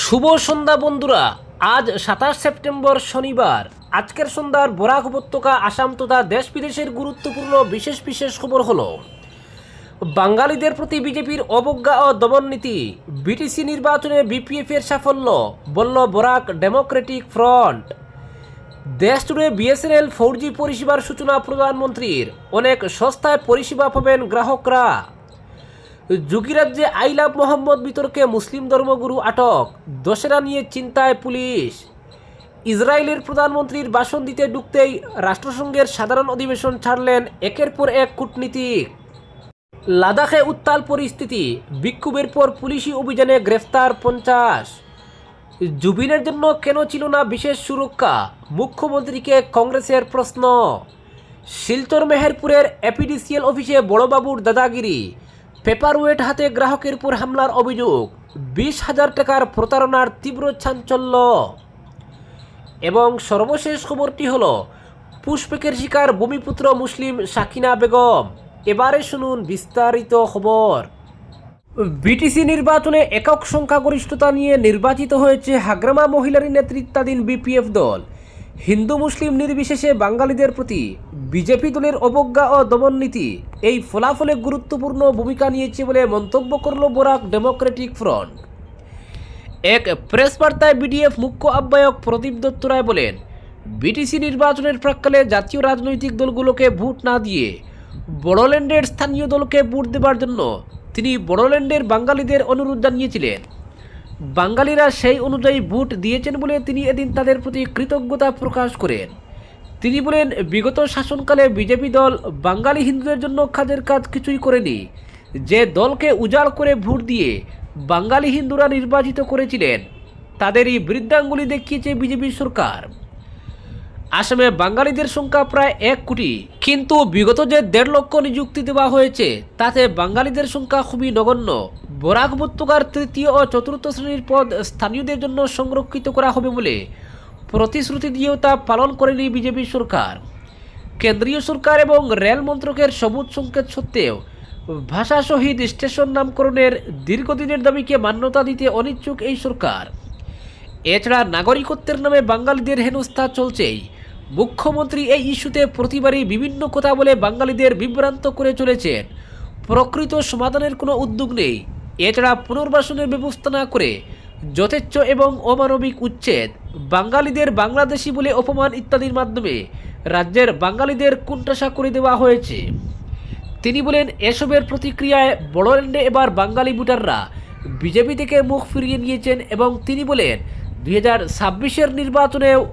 শুভ সন্ধ্যা বন্ধুরা। আজ সাতাশ সেপ্টেম্বর শনিবার। আজকের সন্ধ্যার বরাক উপত্যকা, আসাম তথা দেশ বিদেশের গুরুত্বপূর্ণ বিশেষ বিশেষ খবর হলো, বাঙালিদের প্রতি বিজেপির অবজ্ঞা ও দমননীতি বিটিসি নির্বাচনে বিপিএফের সাফল্য, বলল বরাক ডেমোক্রেটিক ফ্রন্ট। দেশ জুড়ে বিএসএনএল ফোর পরিষেবার সূচনা প্রধানমন্ত্রীর, অনেক সস্তায় পরিষেবা পাবেন গ্রাহকরা। যুগিরাজ্যে আইলাভ মোহাম্মদ বিতর্কে মুসলিম ধর্মগুরু আটক। দশেরা নিয়ে চিন্তায় পুলিশ। ইসরায়েলের প্রধানমন্ত্রীর ভাষণ দিতে ঢুকতেই রাষ্ট্রসংঘের সাধারণ অধিবেশন ছাড়লেন একের পর এক কূটনীতিক। লাদাখে উত্তাল পরিস্থিতি, বিক্ষোভের পর পুলিশি অভিযানে গ্রেফতার পঞ্চাশ। জুবিনের জন্য কেন ছিল না বিশেষ সুরক্ষা? মুখ্যমন্ত্রীকে কংগ্রেসের প্রশ্ন। শিলচর মেহেরপুরের এপিডিসিএল অফিসে বড়বাবুর দাদাগিরি। পেপারওয়েট হাতে গ্রাহকের উপর হামলার অভিযোগ। বিশ হাজার টাকার প্রতারণার তীব্র চাঞ্চল্য। এবং সর্বশেষ খবরটি হল, পুষ্পকের শিকার ভূমিপুত্র মুসলিম সাকিনা বেগম। এবারে শুনুন বিস্তারিত খবর। বিটিসি নির্বাচনে একক সংখ্যাগরিষ্ঠতা নিয়ে নির্বাচিত হয়েছে হাগ্রামা মহিলারী নেতৃত্বাধীন বিপিএফ দল। হিন্দু মুসলিম নির্বিশেষে বাঙালিদের প্রতি বিজেপি দলের অবজ্ঞা ও দমননীতি এই ফলাফলে গুরুত্বপূর্ণ ভূমিকা নিয়েছে বলে মন্তব্য করল বোরাক ডেমোক্রেটিক ফ্রন্ট। এক প্রেস বার্তায় বিডিএফ মুখ্য আহ্বায়ক প্রদীপ দত্ত রায় বলেন, বিটিসি নির্বাচনের প্রাক্কালে জাতীয় রাজনৈতিক দলগুলোকে ভোট না দিয়ে বড়োল্যান্ডের স্থানীয় দলকে ভোট দেবার জন্য তিনি বড়োল্যান্ডের বাঙালিদের অনুরোধ জানিয়েছিলেন। বাঙালিরা সেই অনুযায়ী ভোট দিয়েছেন বলে তিনি এদিন তাদের প্রতি কৃতজ্ঞতা প্রকাশ করেন। তিনি বলেন, বিগত শাসনকালে বিজেপি দল বাঙালি হিন্দুদের জন্য কাজের কাজ কিছুই করেনি। যে দলকে উজাড় করে ভোট দিয়ে বাঙালি হিন্দুরা নির্বাচিত করেছিলেন, তাদেরই বৃদ্ধাঙ্গুলি দেখিয়েছে বিজেপি সরকার। আসামে বাঙালিদের সংখ্যা প্রায় এক কোটি। কিন্তু বিগত যে দেড় লক্ষ নিযুক্তি দেওয়া হয়েছে, তাতে বাঙালিদের সংখ্যা খুবই নগণ্য। বরাক উপত্যকার তৃতীয় ও চতুর্থ শ্রেণির পদ স্থানীয়দের জন্য সংরক্ষিত করা হবে বলে প্রতিশ্রুতি দিয়েও তা পালন করেনি বিজেপি সরকার। কেন্দ্রীয় সরকার এবং রেল মন্ত্রকের সবুজ সংকেত সত্ত্বেও ভাষা শহীদ স্টেশন নামকরণের দীর্ঘদিনের দাবিকে মান্যতা দিতে অনিচ্ছুক এই সরকার। এছাড়া নাগরিকত্বের নামে বাঙালিদের হেনস্থা চলছেই। মুখ্যমন্ত্রী এই ইস্যুতে প্রতিবারই বিভিন্ন কথা বলে বাঙালিদের বিভ্রান্ত করে চলেছেন। প্রকৃত সমাধানের কোনো উদ্যোগ নেই। এছাড়া পুনর্বাসনের ব্যবস্থা না করে যথেচ্ছ এবং অমানবিক উচ্ছেদ, বাঙালিদের বাংলাদেশি বলে অপমান ইত্যাদির মাধ্যমে রাজ্যের বাঙালিদের কুণ্ঠাসা করে দেওয়া হয়েছে। তিনি বলেন, এসবের প্রতিক্রিয়ায় বড়োল্যান্ডে এবার বাঙালি ভোটাররা বিজেপি থেকে মুখ ফিরিয়ে নিয়েছেন এবং তিনি বলেন, দুই হাজার নির্বাচনেও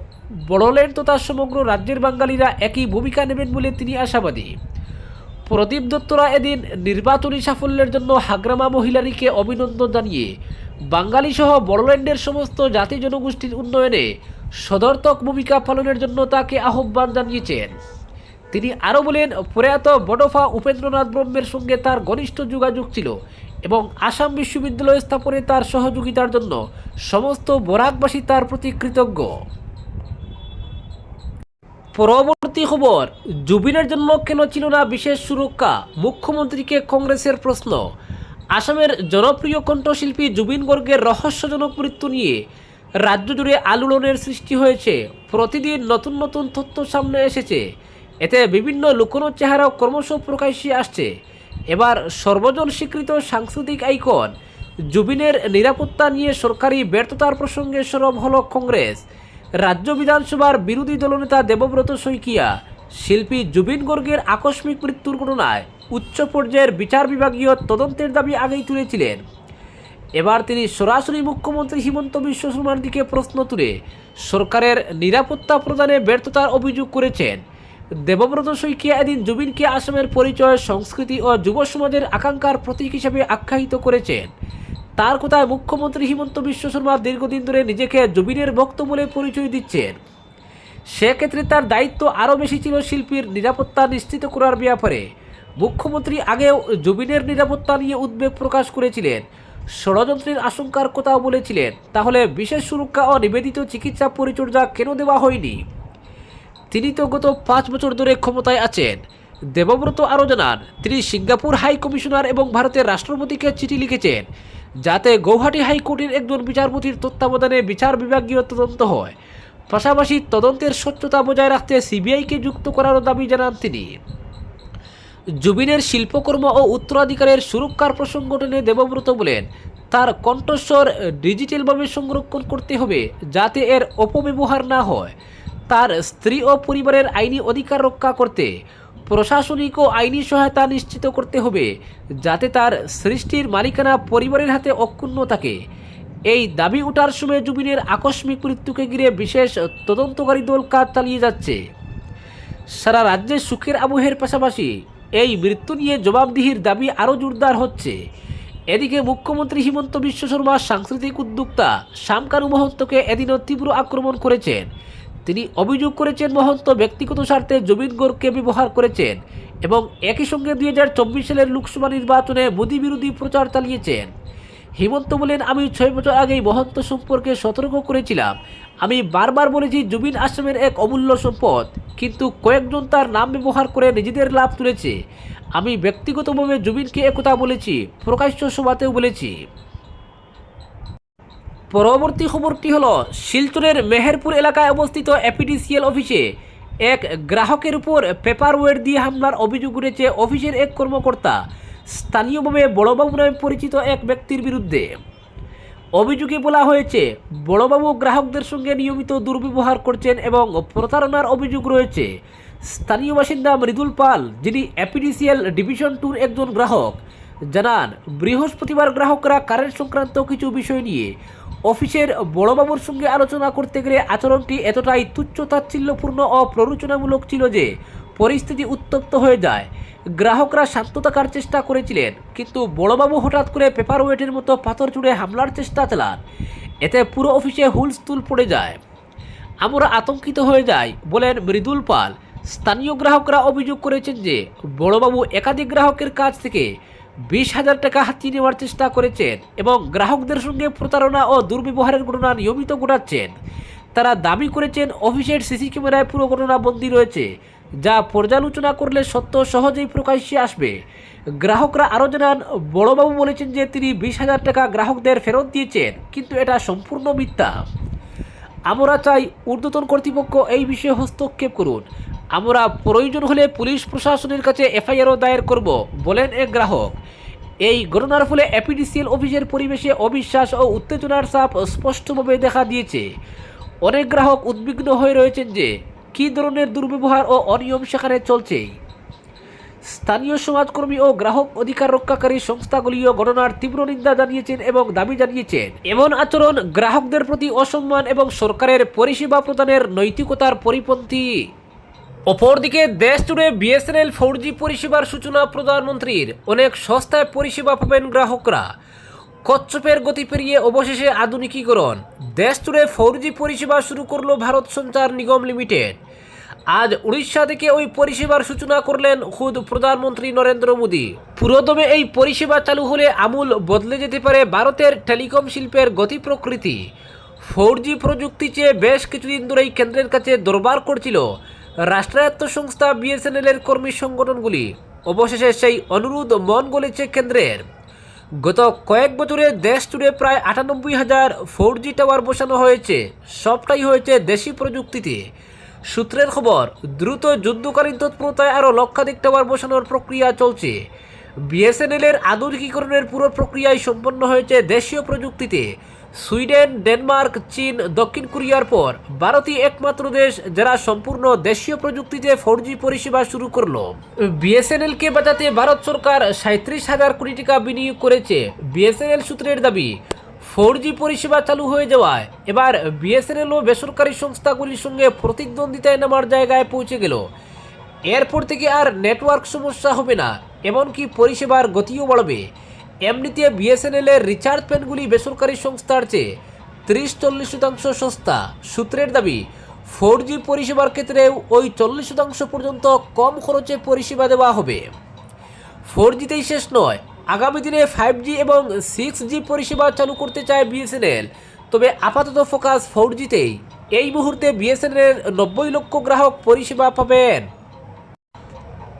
বড়োল্যান্ড তথা সমগ্র রাজ্যের বাঙালিরা একই ভূমিকা নেবেন বলে তিনি আশাবাদী। প্রদীপ দত্তরা এদিন নির্বাচনী সাফল্যের জন্য হাগ্রামা মহিলারীকে অভিনন্দন জানিয়ে বাঙালি সহ বড়োল্যান্ডের সমস্ত জাতি জনগোষ্ঠীর উন্নয়নে সদর্থক ভূমিকা পালনের জন্য তাকে আহ্বান জানিয়েছেন। তিনি আরও বলেন, প্রয়াত বডফা উপেন্দ্রনাথ ব্রহ্মের সঙ্গে তার ঘনিষ্ঠ যোগাযোগ ছিল এবং আসাম বিশ্ববিদ্যালয় স্থাপনে তার সহযোগিতার জন্য সমস্ত বরাকবাসী তার প্রতি কৃতজ্ঞ। পরবর্তী খবর, জুবিনের জন্য কেন ছিল না বিশেষ সুরক্ষা? মুখ্যমন্ত্রীকে কংগ্রেসের প্রশ্ন। আসামের জনপ্রিয় কণ্ঠশিল্পী জুবিন গর্গের রহস্যজনক মৃত্যু নিয়ে রাজ্য জুড়ে আলোড়নের সৃষ্টি হয়েছে। প্রতিদিন নতুন নতুন তথ্য সামনে এসেছে। এতে বিভিন্ন লুকোনো চেহারাও ক্রমশ প্রকাশ্যে আসছে। এবার সর্বজন স্বীকৃত সাংস্কৃতিক আইকন, জুবিনের নিরাপত্তা নিয়ে সরকারি ব্যর্থতার প্রসঙ্গে সরব হল কংগ্রেস। রাজ্য বিধানসভার বিরোধী দলনেতা দেবব্রত শইকিয়া, শিল্পী জুবিন গর্গের আকস্মিক মৃত্যুর ঘটনায় উচ্চ পর্যায়ের বিচার বিভাগীয় তদন্তের দাবি আগেই তুলেছিলেন। এবার তিনি সরাসরি মুখ্যমন্ত্রী হিমন্ত বিশ্ব শর্মার দিকে প্রশ্ন তুলে সরকারের নিরাপত্তা প্রদানে ব্যর্থতার অভিযোগ করেছেন। দেবব্রত শইকিয়া এদিন জুবিনকে আসামের পরিচয়, সংস্কৃতি ও যুব সমাজের আকাঙ্ক্ষার প্রতীক হিসেবে আখ্যায়িত করেছেন। তার কথায় মুখ্যমন্ত্রী হিমন্ত বিশ্ব শর্মা দীর্ঘদিন ধরে নিজেকে জুবিনের ভক্ত বলে পরিচয় দিচ্ছেন। সেক্ষেত্রে তার দায়িত্ব আরও বেশি ছিল শিল্পীর নিরাপত্তা নিশ্চিত করার ব্যাপারে। মুখ্যমন্ত্রী আগেও জুবিনের নিরাপত্তা নিয়ে উদ্বেগ প্রকাশ করেছিলেন। ষড়যন্ত্রের আশঙ্কার কথাও বলেছিলেন। তাহলে বিশেষ সুরক্ষা ও নিবেদিত চিকিৎসা পরিচর্যা কেন দেওয়া হয়নি? তিনি তো গত পাঁচ বছর ধরে ক্ষমতায় আছেন। দেবব্রত আরও জানান, তিনি সিঙ্গাপুর হাই কমিশনার এবং ভারতের রাষ্ট্রপতিকে চিঠি লিখেছেন। যাতে গৌহাটি হাইকোর্টের একজন বিচারপতির তত্ত্বাবধানে বিচার বিভাগীয় তদন্ত হয়। পাশাপাশি তদন্তের স্বচ্ছতা বজায় রাখতে সিবিআইকে যুক্ত করারও দাবি জানান তিনি। জুবিনের শিল্পকর্ম ও উত্তরাধিকারের সুরক্ষার প্রসঙ্গ টেনে দেবব্রত বলেন, তার কণ্ঠস্বর ডিজিটালভাবে সংরক্ষণ করতে হবে যাতে এর অপব্যবহার না হয়। তার স্ত্রী ও পরিবারের আইনি অধিকার রক্ষা করতে প্রশাসনিক ও আইনি সহায়তা নিশ্চিত করতে হবে, যাতে তার সৃষ্টির মালিকানা পরিবারের হাতে অক্ষুণ্ণ থাকে। এই দাবি ওঠার সময় জুবিনের আকস্মিক মৃত্যুকে ঘিরে বিশেষ তদন্তকারী দল কাজ চালিয়ে যাচ্ছে। সারা রাজ্যে সুখের আবহের পাশাপাশি এই মৃত্যু নিয়ে জবাবদিহির দাবি আরও জোরদার হচ্ছে। এদিকে মুখ্যমন্ত্রী হিমন্ত বিশ্ব শর্মা সাংস্কৃতিক উদ্যোক্তা শ্যামকানু মহন্তকে এদিনও তীব্র আক্রমণ করেছেন। তিনি অভিযোগ করেছেন মহন্ত ব্যক্তিগত স্বার্থে জমিন গোরকে ব্যবহার করেছেন এবং একই সঙ্গে দুই হাজার চব্বিশ সালের লোকসভা নির্বাচনে মোদী বিরোধী প্রচার চালিয়েছেন। হিমন্ত বলেন, আমি ছয় বছর আগেই মহন্ত সম্পর্কে সতর্ক করেছিলাম। আমি বারবার বলেছি, জুবিন আসামের এক অমূল্য সম্পদ, কিন্তু কয়েকজন তার নাম ব্যবহার করে নিজেদের লাভ তুলেছে। আমি ব্যক্তিগতভাবে জুবিনকে একথা বলেছি, প্রকাশ্য সভাতেও বলেছি। পরবর্তী খবরটি হলো, শিলচরের মেহেরপুর এলাকায় অবস্থিত এপিডিসিএল অফিসে এক গ্রাহকের উপর পেপার ওয়েট দিয়ে হামলার অভিযোগ উঠেছে অফিসের এক কর্মকর্তা। স্থানীয়ভাবে বড়বাবু নামে পরিচিত এক ব্যক্তির বিরুদ্ধে। অভিযোগে বলা হয়েছে, বড়বাবু গ্রাহকদের সঙ্গে নিয়মিত দুর্ব্যবহার করছেন এবং প্রতারণার অভিযোগ রয়েছে। স্থানীয় বাসিন্দা মৃদুল পাল, যিনি অ্যাপিডিসিএল ডিভিশন টুর একজন গ্রাহক, জানান, বৃহস্পতিবার গ্রাহকরা কারেন্ট সংক্রান্ত কিছু বিষয় নিয়ে অফিসের বড়বাবুর সঙ্গে আলোচনা করতে গেলে আচরণটি এতটাই তুচ্ছ তাচ্ছিল্যপূর্ণ ও প্ররোচনামূলক ছিল যে পরিস্থিতি উত্তপ্ত হয়ে যায়। গ্রাহকরা শান্ত থাকার চেষ্টা করেছিলেন, কিন্তু বড়বাবু হঠাৎ করে পেপার ওয়েটের মতো পাথর জুড়ে হামলার চেষ্টা চালান। এতে পুরো অফিসে হুলস্থুল পড়ে যায়। আমরা আতঙ্কিত হয়ে যাই, বলেন মৃদুল পাল। স্থানীয় গ্রাহকরা অভিযোগ করেছেন যে বড়বাবু একাধিক গ্রাহকের কাছ থেকে বিশ হাজার টাকা হাতিয়ে নেওয়ার চেষ্টা করেছেন এবং গ্রাহকদের সঙ্গে প্রতারণা ও দুর্ব্যবহারের ঘটনা নিয়মিত ঘটাচ্ছেন। তারা দাবি করেছেন, অফিসের সিসি ক্যামেরায় পুরো ঘটনা বন্দী রয়েছে, যা পর্যালোচনা করলে সত্য সহজেই প্রকাশ্যে আসবে। গ্রাহকরা আরও জানান, বড়বাবু বলেছেন যে তিনি বিশ হাজার টাকা গ্রাহকদের ফেরত দিয়েছেন, কিন্তু এটা সম্পূর্ণ মিথ্যা। আমরা চাই ঊর্ধ্বতন কর্তৃপক্ষ এই বিষয়ে হস্তক্ষেপ করুন। আমরা প্রয়োজন হলে পুলিশ প্রশাসনের কাছে এফআইআরও দায়ের করব, বলেন এক গ্রাহক। এই ঘটনার ফলে এপিডিসিএল অফিসের পরিবেশে অবিশ্বাস ও উত্তেজনার চাপ স্পষ্টভাবে দেখা দিয়েছে। অনেক গ্রাহক উদ্বিগ্ন হয়ে রয়েছেন যে, কী ধরনের দুর্ব্যবহার ও অনিয়ম সেখানে চলছে। স্থানীয় সমাজকর্মী ও গ্রাহক অধিকার রক্ষাকারী সংস্থাগুলিও ঘটনার তীব্র নিন্দা জানিয়েছেন এবং দাবি জানিয়েছেন। এমন আচরণ গ্রাহকদের প্রতি অসম্মান এবং সরকারের পরিষেবা প্রদানের নৈতিকতার পরিপন্থী। অপরদিকে দেশ জুড়ে বিএসএনএল ফোর জি পরিষেবার সূচনা প্রধানমন্ত্রীর অনেক সস্তায় পরিষেবা পাবেন গ্রাহকরা। কচ্ছপের গতি পেরিয়ে অবশেষে আধুনিকীকরণ। দেশ জুড়ে ফোর জি পরিষেবা শুরু করল ভারত সঞ্চার নিগম লিমিটেড। আজ উড়িষ্যা থেকে ওই পরিষেবার সূচনা করলেন খুদ প্রধানমন্ত্রী নরেন্দ্র মোদী। পুরোদমে এই পরিষেবা চালু হলে আমূল বদলে যেতে পারে ভারতের টেলিকম শিল্পের গতি প্রকৃতি। ফোর জি প্রযুক্তি চেয়ে বেশ কিছুদিন ধরেই কেন্দ্রের কাছে দরবার করছিল রাষ্ট্রায়ত্ত সংস্থা বিএসএনএল এর কর্মী সংগঠনগুলি, অবশেষে সেই অনুরোধ মন গলেছে কেন্দ্রের। গত কয়েক বছরে দেশ জুড়ে প্রায় আটানব্বই হাজার ফোর জি টাওয়ার বসানো হয়েছে, সবটাই হয়েছে দেশি প্রযুক্তিতে। সূত্রের খবর, দ্রুত যুদ্ধকালীন তৎপরতায় আরও লক্ষাধিক টাওয়ার বসানোর প্রক্রিয়া চলছে। বিএসএনএল এর আধুনিকীকরণের পুরো প্রক্রিয়ায় সম্পন্ন হয়েছে দেশীয় প্রযুক্তিতে। সুইডেন, ডেনমার্ক, চীন, দক্ষিণ কোরিয়ার পর ভারতই একমাত্র দেশ যারা সম্পূর্ণ দেশীয় প্রযুক্তিতে ফোর পরিষেবা শুরু করল। বিএসএনএলকে বাঁচাতে ভারত সরকার সাঁত্রিশ হাজার কোটি টাকা বিনিয়োগ করেছে। বিএসএনএল সূত্রের দাবি, ফোর পরিষেবা চালু হয়ে যাওয়ায় এবার বিএসএনএল ও বেসরকারি সংস্থাগুলির সঙ্গে প্রতিদ্বন্দ্বিতায় নামার জায়গায় পৌঁছে গেল। এরপর থেকে আর নেটওয়ার্ক সমস্যা হবে না, এমনকি পরিষেবার গতিও বাড়বে। এমনিতে বিএসএনএল এর রিচার্জ প্ল্যানগুলি বেসরকারি সংস্থার চেয়ে ত্রিশ চল্লিশ শতাংশ সস্তা। সূত্রের দাবি, ফোর জি পরিষেবার ক্ষেত্রেও ওই চল্লিশ শতাংশ পর্যন্ত কম খরচে পরিষেবা দেওয়া হবে। ফোর জিতেই শেষ নয়। আগামী দিনে ফাইভ জি এবং সিক্স জি পরিষেবা চালু করতে চায় বিএসএনএল তবে আপাতত ফোকাস ফোর জিতেই। এই মুহূর্তে বিএসএনএল এর নব্বই লক্ষ গ্রাহক পরিষেবা পাবেন।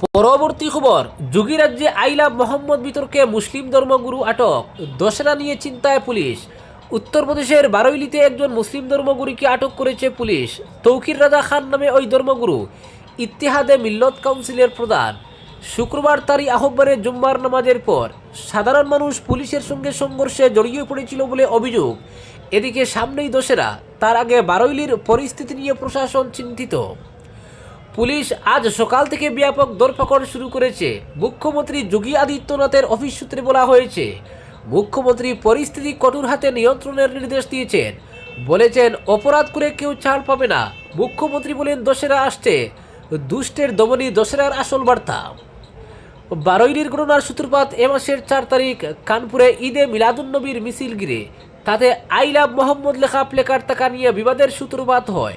পরবর্তী খবর, যোগী রাজ্যে আইলা মোহাম্মদ বিতর্কে মুসলিম ধর্মগুরু আটক দশেরা নিয়ে চিন্তায় পুলিশ। উত্তরপ্রদেশের বারৈলিতে একজন মুসলিম ধর্মগুরুকে আটক করেছে পুলিশ। তৌকির রাজা খান নামে ওই ধর্মগুরু, ইত্তেহাদে মিল্লত কাউন্সিলের প্রধান। শুক্রবার তারই আহ্বানে জুম্মার নামাজের পর, সাধারণ মানুষ পুলিশের সঙ্গে সংঘর্ষে জড়িয়ে পড়েছিল বলে অভিযোগ। এদিকে সামনেই দোষেরা তার আগে বারৈলির পরিস্থিতি নিয়ে প্রশাসন চিন্তিত। পুলিশ আজ সকাল থেকে ব্যাপক দরপাকড় শুরু করেছে। মুখ্যমন্ত্রী যোগী আদিত্যনাথের অফিস সূত্রে বলা হয়েছে, মুখ্যমন্ত্রী পরিস্থিতি কঠোর হাতে নিয়ন্ত্রণের নির্দেশ দিয়েছেন। বলেছেন, অপরাধ করে কেউ ছাড় পাবে না। মুখ্যমন্ত্রী বলেন দশেরা আসছে। দুষ্টের দমনী দশেরার আসল বার্তা। বারৈলির ঘটনার সূত্রপাত এ মাসের চার তারিখ কানপুরে ঈদে মিলাদুন্নবীর মিছিল গিরে তাতে আই লাভ মোহাম্মদ লেখা প্লেকার্ড থাকা নিয়ে বিবাদের সূত্রপাত হয়।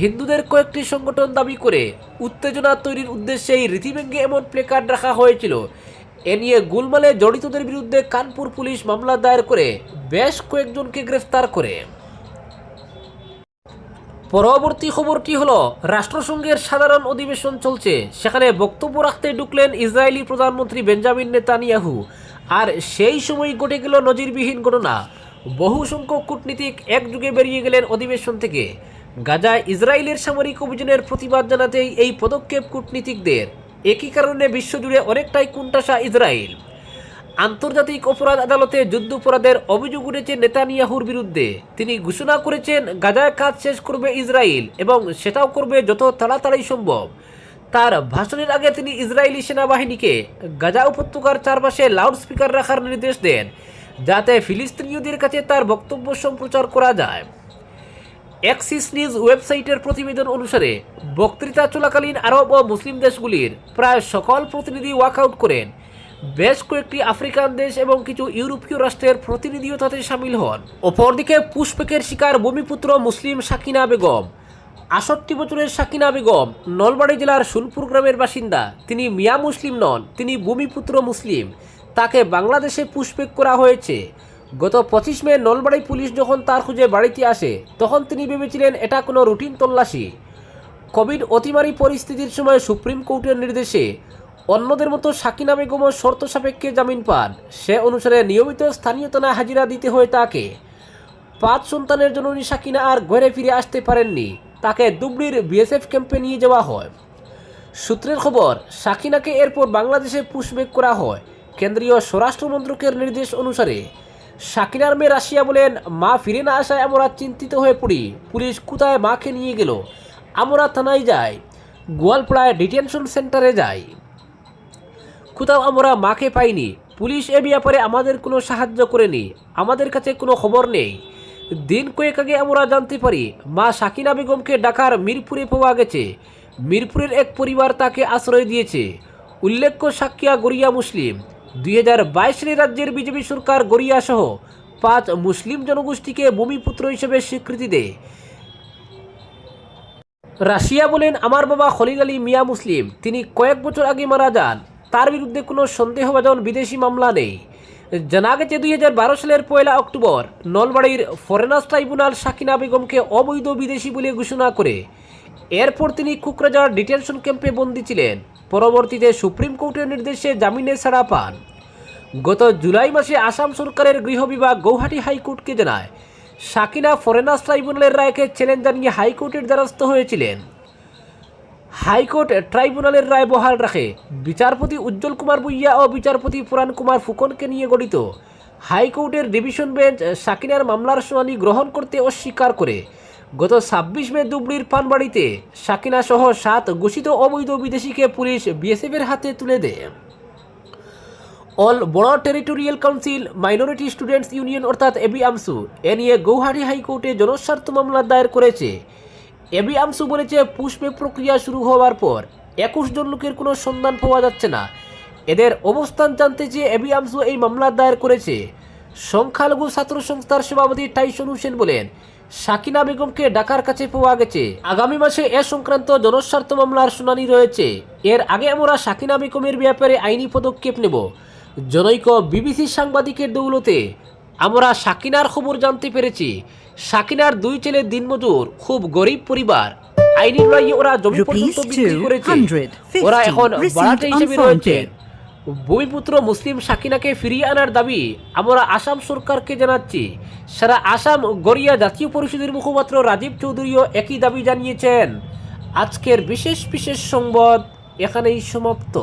হিন্দুদের কয়েকটি সংগঠন দাবি করে উত্তেজনা তৈরির উদ্দেশ্যে এই রীতিভেঙ্গে এমন প্লেকার্ড রাখা হয়েছিল। এ নিয়ে গুলমালে জড়িতদের বিরুদ্ধে কানপুর পুলিশ মামলা দায়ের করে বেশ কয়েকজনকে গ্রেফতার করে। পরবর্তী খবরটি হলো, রাষ্ট্রসংঘের সাধারণ অধিবেশন চলছে। সেখানে বক্তব্য রাখতে ঢুকলেন ইসরায়েলি প্রধানমন্ত্রী বেঞ্জামিন নেতানিয়াহু। আর সেই সময় ঘটে গেল নজিরবিহীন ঘটনা। বহু সংখ্যক কূটনীতিক একযুগে বেরিয়ে গেলেন অধিবেশন থেকে। গাজায় ইসরায়েলের সামরিক অভিযানের প্রতিবাদ জানাতেই এই পদক্ষেপ কূটনীতিকদের। একই কারণে বিশ্বজুড়ে অনেকটাই কুণ্ঠাসা ইসরায়েল। আন্তর্জাতিক অপরাধ আদালতে যুদ্ধাপরাধের অভিযোগ উঠেছে নেতানিয়াহুর বিরুদ্ধে। তিনি ঘোষণা করেছেন গাজায় কাজ শেষ করবে ইসরায়েল এবং সেটাও করবে যত তাড়াতাড়ি সম্ভব। তার ভাষণের আগে তিনি ইসরায়েলি সেনাবাহিনীকে গাজা উপত্যকার চারপাশে লাউডস্পিকার রাখার নির্দেশ দেন, যাতে ফিলিস্তিনীয়দের কাছে তার বক্তব্য সম্প্রচার করা যায়। এক্সিস নিউজ ওয়েবসাইটের প্রতিবেদন অনুসারে, বক্তৃতা চলাকালীন আরব ও মুসলিম দেশগুলির প্রায় সকল প্রতিনিধি ওয়াকআউট করেন। বেশ কয়েকটি আফ্রিকান দেশ এবং কিছু ইউরোপীয় রাষ্ট্রের প্রতিনিধিও তাতে সামিল হন। অপরদিকে, পুষ্পকের শিকার ভূমিপুত্র মুসলিম সাকিনা বেগম, আষট্টি বছরের সাকিনা বেগম, নলবাড়ি জেলার সোনপুর গ্রামের বাসিন্দা, তিনি মিয়া মুসলিম নন, তিনি ভূমিপুত্র মুসলিম। তাকে বাংলাদেশে পুষ্পেক করা হয়েছে। গত পঁচিশ মে নলবাড়ি পুলিশ যখন তার খুঁজে বাড়িতে আসে, তখন তিনি ভেবেছিলেন এটা কোনো রুটিন তল্লাশি। কোভিড অতিমারী পরিস্থিতির সময় সুপ্রিম কোর্টের নির্দেশে অন্যদের মতো সাকিনা বেগমও শর্ত সাপেক্ষে জামিন পান। সে অনুসারে নিয়মিত স্থানীয় থানায় হাজিরা দিতে হয় তাকে। পাঁচ সন্তানের জননী সাকিনা আর ঘরে ফিরে আসতে পারেননি। তাকে দুবড়ির বিএসএফ ক্যাম্পে নিয়ে যাওয়া হয়। সূত্রের খবর, সাকিনাকে এরপর বাংলাদেশে পুষবেক করা হয়। কেন্দ্রীয় স্বরাষ্ট্র মন্ত্রকের নির্দেশ অনুসারে সাকিনার মেয়ে রাশিয়া বলেন, মা ফিরে না আসায় আমরা চিন্তিত হয়ে পড়ি। পুলিশ কোথায় মাকে নিয়ে গেল? আমরা থানায় যাই। গোয়ালপাড়ায় ডিটেনশন সেন্টারে যাই। কোথাও আমরা মাকে পাইনি। পুলিশ এ ব্যাপারে আমাদের কোনো সাহায্য করেনি। আমাদের কাছে কোনো খবর নেই। দিন কয়েক আগে আমরা জানতে পারি, মা সাকিনা বেগমকে ঢাকার মিরপুরে পাওয়া গেছে। মিরপুরের এক পরিবার তাকে আশ্রয় দিয়েছে। উল্লেখ্য সাক্ষিয়া গড়িয়া মুসলিম। দুই রাজ্যের বিজেপি সরকার গড়িয়া সহ পাঁচ মুসলিম জনগোষ্ঠীকে ভূমিপুত্র হিসেবে স্বীকৃতি দেয়। রাশিয়া বলেন, আমার বাবা খলিল আলী মিয়া মুসলিম। তিনি কয়েক বছর আগে মারা যান। তার বিরুদ্ধে কোনো সন্দেহভাজন বিদেশি মামলা নেই। জানা গেছে, দুই হাজার বারো সালের পয়লা অক্টোবর নলবাড়ির ফরেনার্স ট্রাইব্যুনাল সাকিনা বেগমকে অবৈধ বিদেশি বলে ঘোষণা করে। এরপর তিনি কুকরাজার ডিটেনশন ক্যাম্পে বন্দী ছিলেন। পরবর্তীতে সুপ্রিম কোর্টের নির্দেশে জামিনে ছাড়া পান। গত জুলাই মাসে আসাম সরকারের গৃহ বিভাগ গৌহাটি হাইকোর্টকে জানায়, সাকিনা ফরেনার্স ট্রাইব্যুনালের রায়কে চ্যালেঞ্জ জানিয়ে হাইকোর্টের দ্বারস্থ হয়েছিলেন। হাইকোর্ট ট্রাইব্যুনালের রায় বহাল রাখে বিচারপতি উজ্জ্বল কুমার বুইয়া ও বিচারপতি পুরাণ কুমার ফুকনকে নিয়ে গঠিত। হাইকোর্টের ডিভিশন বেঞ্চ সাকিনার মামলার শুনানি গ্রহণ করতে অস্বীকার করে গত ছাব্বিশ মে দুবড়ির পানবাড়িতে সাকিনা সহ সাত ঘোষিত অবৈধ বিদেশিকে পুলিশ বিএসএফের হাতে তুলে দেয়। All Bodo territorial council minority students union অর্থাৎ এবি আমসু, এ নিয়ে গৌহাটি হাইকোর্টে জনস্বার্থ মামলা দায়ের করেছে। এবি আমসু বলেছে, পুষ্পে প্রক্রিয়া শুরু হওয়ার পর একুশ জন লোকের কোনো সন্ধান পাওয়া যাচ্ছে না। এদের অবস্থান জানতে চেয়ে এবি আমসু এই মামলা দায়ের করেছে। সংখ্যালঘু ছাত্র সংস্থার সভাপতি টাইসন হোসেন বলেন সাকিনা বেগমকে ডাকার কাছে পাওয়া গেছে। আগামী মাসে এ সংক্রান্ত জনস্বার্থ মামলার শুনানি রয়েছে। এর আগে আমরা সাকিনা বেগমের ব্যাপারে আইনি পদক্ষেপ নেব। জনৈক বিবিসি সাংবাদিকের দৌলতে আমরা সাকিনার খবর জানতে পেরেছি। সাকিনার দুই ছেলে দিনমজুর খুব গরিব পরিবার। আইনি লড়াইয়ে ওরা জমি পর্যন্ত বিক্রি করেছে। ওরা এখন on হিসেবে রয়েছে. ভূমিপুত্র মুসলিম সাকিনাকে ফিরিয়ে আনার দাবি আমরা আসাম সরকারকে জানাচ্ছি। সারা আসাম গড়িয়া জাতীয় পরিষদের মুখপাত্র রাজীব চৌধুরীও একই দাবি জানিয়েছেন। আজকের বিশেষ বিশেষ সংবাদ এখানেই সমাপ্ত।